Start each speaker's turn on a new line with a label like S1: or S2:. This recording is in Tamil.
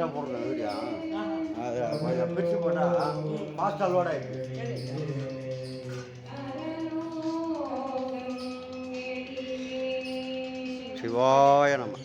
S1: ஷார்ட்டாக போடுறேன் வீடியோ
S2: ஆஹா.
S1: அது கொஞ்சம் பிரித்து போட்டால் சிவாய நம்ம